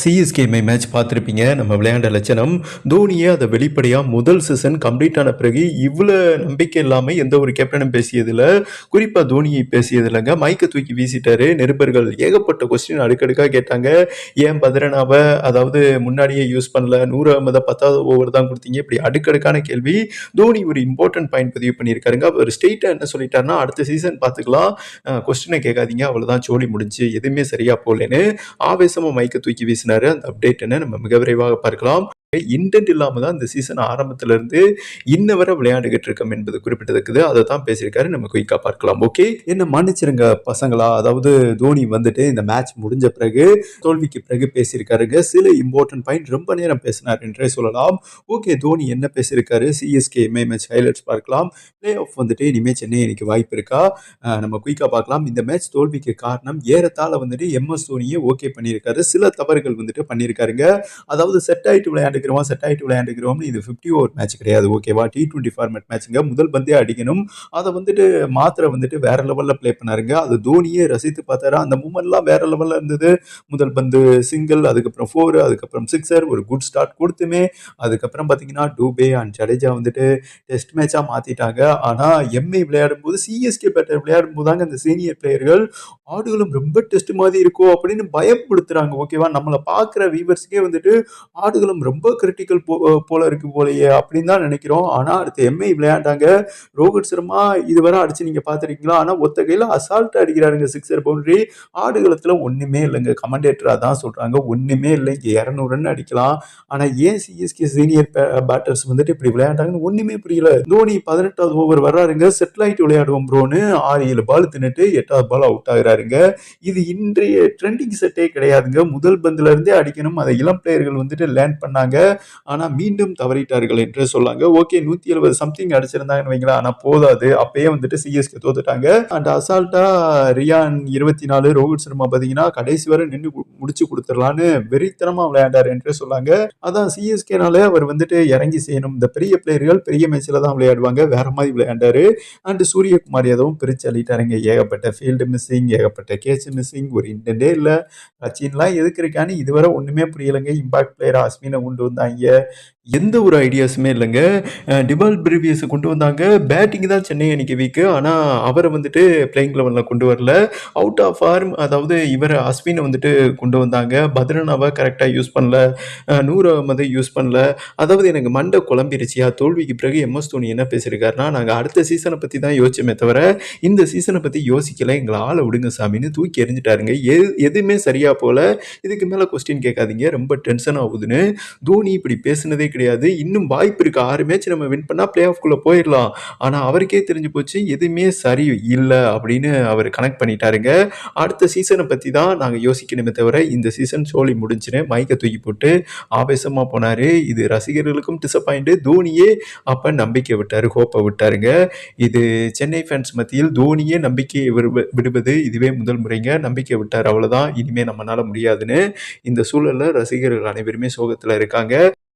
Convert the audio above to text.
சிஎஸ்கேமை match பார்த்துருப்பீங்க. நம்ம விளையாண்ட லட்சணம் தோனியே அதை வெளிப்படையாக முதல் சீசன் கம்ப்ளீட் ஆன பிறகு இவ்வளோ நம்பிக்கை இல்லாமல் எந்த ஒரு கேப்டனும் பேசியதில் குறிப்பாக தோனியை பேசியதில்லைங்க. மைக்கை தூக்கி வீசிட்டாரு. நிருபர்கள் ஏகப்பட்ட கொஸ்டின் அடுக்கடுக்காக கேட்டாங்க. ஏன் பத்ரனாவை? அதாவது முன்னாடியே யூஸ் பண்ணல. நூறு ஐம்பது பத்தாவது ஓவர் தான் கொடுத்தீங்க. இப்படி அடுக்கடுக்கான கேள்வி. தோனி ஒரு இம்பார்ட்டன்ட் பாயிண்ட் பதிவு பண்ணியிருக்காருங்க. அவர் ஸ்ட்ரெயிட்டாக என்ன சொல்லிட்டாருன்னா அடுத்த சீசன் பார்த்துக்கலாம். கொஸ்டினை கேட்காதீங்க. அவ்வளோதான் சோழி முடிஞ்சு. எதுவுமே சரியா போகலன்னு ஆவேசமாக மைக்கை தூக்கி வீசினாரு. அந்த அப்டேட் என்ன நம்ம மிக விரைவாக பார்க்கலாம். இன்டென்ட் இல்லாமல் தான் இந்த சீசன் ஆரம்பத்திலிருந்து இன்ன வரை விளையாண்டுகிட்டு இருக்கோம் என்பது குறிப்பிட்டதுக்குது அதை தான் பேசியிருக்காரு. நம்ம குயிக்காக பார்க்கலாம். ஓகே என்ன மன்னிச்சிருங்க பசங்களா? அதாவது தோனி வந்துட்டு இந்த மேட்ச் முடிஞ்ச பிறகு தோல்விக்கு பிறகு பேசியிருக்காருங்க சில இம்பார்ட்டன்ட் பாயிண்ட் ரொம்ப நேரம் பேசினார் என்றே சொல்லலாம். ஓகே தோனி என்ன பேசியிருக்காரு? சிஎஸ்கே எம்ஐ மேட்ச் ஹைலைட்ஸ் பார்க்கலாம். பிளே ஆஃப் வந்துட்டு இனிமேல் சென்னை எனக்கு வாய்ப்பு இருக்கா? நம்ம குயிக்காக பார்க்கலாம். இந்த மேட்ச் தோல்விக்கு காரணம் ஏறத்தாழ வந்துட்டு எம்எஸ் தோனியே ஓகே பண்ணியிருக்காரு. சில தவறுகள் வந்துட்டு பண்ணியிருக்காருங்க. அதாவது செட் ஆயிட்டு விளையாண்டுக்கிறோம் செட் ஆகிட்டு விளையாண்டுக்கிறோம் இது ஃபிஃப்டி ஓவர் மேட்ச் கிடையாது. ஓகேவா டி டுவெண்ட்டி ஃபார்மேட் மேட்சுங்க முதல் பந்தே அடிக்கணும். அதை வந்துட்டு மாத்திரை வந்துட்டு வேற லெவலில் ப்ளே பண்ணாருங்க. அது தோனியே ரசித்து பார்த்தாரு? அந்த மூமெண்ட்லாம் வேற லெவலில் இருந்தது. முதல் பந்து சிங்கிள் அதுக்கப்புறம் ஃபோர் அதுக்கப்புறம் சிக்ஸர் ஒரு குட் ஸ்டார்ட் கொடுத்துமே. அதுக்கப்புறம் பார்த்தீங்கன்னா டூபே அண்ட் ஜடேஜா வந்துட்டு டெஸ்ட் மேட்சாக மாற்றிட்டாங்க ஆனால் எம்ஐ விளையாடும் போது சிஎஸ்கே பேட்டர் விளையாடும் போது தாங்க அந்த சீனியர் பிளேயர்கள் ஆடுகளும் ரொம்ப டெஸ்ட் மாதிரி இருக்கும் அப்படின்னு பயப்படுத்துறாங்க. ஓகேவா நம்மளை பார்க்குற வீவர்ஸ்க்கே வந்துட்டு ஆடுகளும் ரொம்ப கிரிட்டிக்கல் போ போல இருக்கு போலயே அப்படின்னு தான் நினைக்கிறோம். ஆனால் அடுத்து எம்ஐ விளையாண்டாங்க. ரோஹித் சர்மா இதுவரை அடிச்சு நீங்கள் பார்த்துருக்கீங்களா? ஆனால் ஒத்த கையில் அசால்ட் அடிக்கிறாருங்க சிக்ஸர் பவுண்டரி ஆடுகளத்தில் ஒன்றுமே இல்லைங்க. கமெண்டேட்டராக தான் சொல்கிறாங்க ஒன்றுமே இல்லை. இங்கே இரநூறு ரன் அடிக்கலாம். ஆனால் ஏன் சிஎஸ்கே சீனியர் பேட்டர்ஸ் வந்துட்டு இப்படி விளையாண்டாங்கன்னு ஒன்றுமே புரியல. தோனி பதினெட்டாவது ஓவர் வர்றாருங்க. செட்டில் ஆகிட்டு விளையாடுவோம் ப்ரோன்னு ஆறு ஏழு பால் தின்னுட்டு எட்டாவது பால் அவுட் ஆகிறாருங்க. இது இன்றைய ட்ரெண்டிங் செட்டே கிடையாதுங்க. முதல் பந்துல இருந்தே அடிக்கணும். அதை இளம் பிளேயர்கள் வந்துட்டு லேர்ன் பண்ணாங்க. ஆனால் மீண்டும் தவறிட்டார்கள் என்று சொல்லாங்க. ஓகே நூற்றி எழுபது சம்திங் அடிச்சிருந்தாங்கன்னு வைங்களா ஆனால் போதாது. அப்பயே வந்துட்டு சிஎஸ்கே தோத்துட்டாங்க. அண்ட் அசால்ட்டா ரியான் இருபத்தி நாலு ரோஹித் சர்மா பார்த்தீங்கன்னா கடைசி வரை நின்று முடிச்சு கொடுத்துடலான்னு வெறித்தனமாக விளையாண்டார் என்று சொல்லாங்க. அதான் சிஎஸ்கேனால அவர் வந்துட்டு இறங்கி செய்யணும் இந்த பெரிய பிளேயர்கள் பெரிய மேட்ச்சில் தான் விளையாடுவாங்க. வேற மாதிரி விளையாண்டாரு. அண்ட் சூரியகுமார் யாதவும் பிரிச்சு அள்ளிட்டாருங்க. ஏகப்பட்ட ஃபீல்டு மிஸ்ஸிங் ஏகப்பட்ட கேட்ச் மிஸ்ஸிங் ஒரு இன்டே இல்லை. ரச்சின்லாம் எதுக்கு இருக்கான்னு இதுவரை ஒன்றுமே புரியலைங்க. இம்பாக்ட் பிளேயர் அஸ்மினை கொண்டு வந்தாங்க. எந்த ஒரு ஐடியாஸுமே இல்லைங்க. டிபால் பிரிவியஸை கொண்டு வந்தாங்க. பேட்டிங் தான் சென்னை அன்றைக்கி வீக்கு ஆனால் அவரை வந்துட்டு பிளேயிங் லெவலில் கொண்டு வரல. அவுட் ஆஃப் ஃபார்ம் அதாவது இவரை அஸ்வினை வந்துட்டு கொண்டு வந்தாங்க. பத்ரனாவை கரெக்டாக யூஸ் பண்ணல. நூறாவது அகமதை யூஸ் பண்ணல. அதாவது எனக்கு மண்டை குழம்பிருச்சியா? தோல்விக்கு பிறகு எம்எஸ் தோனி என்ன பேசியிருக்காருனா நாங்கள் அடுத்த சீசனை பற்றி தான் யோசிச்சோமே தவிர இந்த சீசனை பற்றி யோசிக்கல. எங்களை ஆளை விடுங்க சாமின்னு தூக்கி எறிஞ்சிட்டாருங்க. எது எதுவுமே சரியாக போகல. இதுக்கு மேலே கொஸ்டின் கேட்காதீங்க. ரொம்ப டென்ஷன் ஆகுதுன்னு. தோனி இப்படி பேசினதே கிடையாது. இன்னும் வாய்ப்பு இருக்குது ஆறு மேட்ச் நம்ம வின் பண்ணால் பிளே ஆஃப்குள்ளே போயிடலாம். ஆனால் அவருக்கே தெரிஞ்சு போச்சு எதுவுமே சரி இல்லை அப்படின்னு அவர் கனெக்ட் பண்ணிட்டாருங்க. அடுத்த சீசனை பற்றி தான் நாங்கள் யோசிக்கணுமே தவிர இந்த சீசன் சோழி முடிஞ்சுன்னு மைக்கை தூக்கி போட்டு ஆவேசமாக போனார். இது ரசிகர்களுக்கும் டிசப்பாயிண்ட்டு தோனியே அப்போ நம்பிக்கை விட்டார் ஹோப்பை விட்டாருங்க. இது சென்னை ஃபேன்ஸ் மத்தியில் தோனியே நம்பிக்கை விடுவது இதுவே முதல் முறைங்க. நம்பிக்கை விட்டார் அவ்வளோதான் இனிமேல் நம்மளால் முடியாதுன்னு இந்த சூழலில் ரசிகர்கள் அனைவருமே சோகத்தில் இருக்காங்க. சொல்லியிருக்காங்க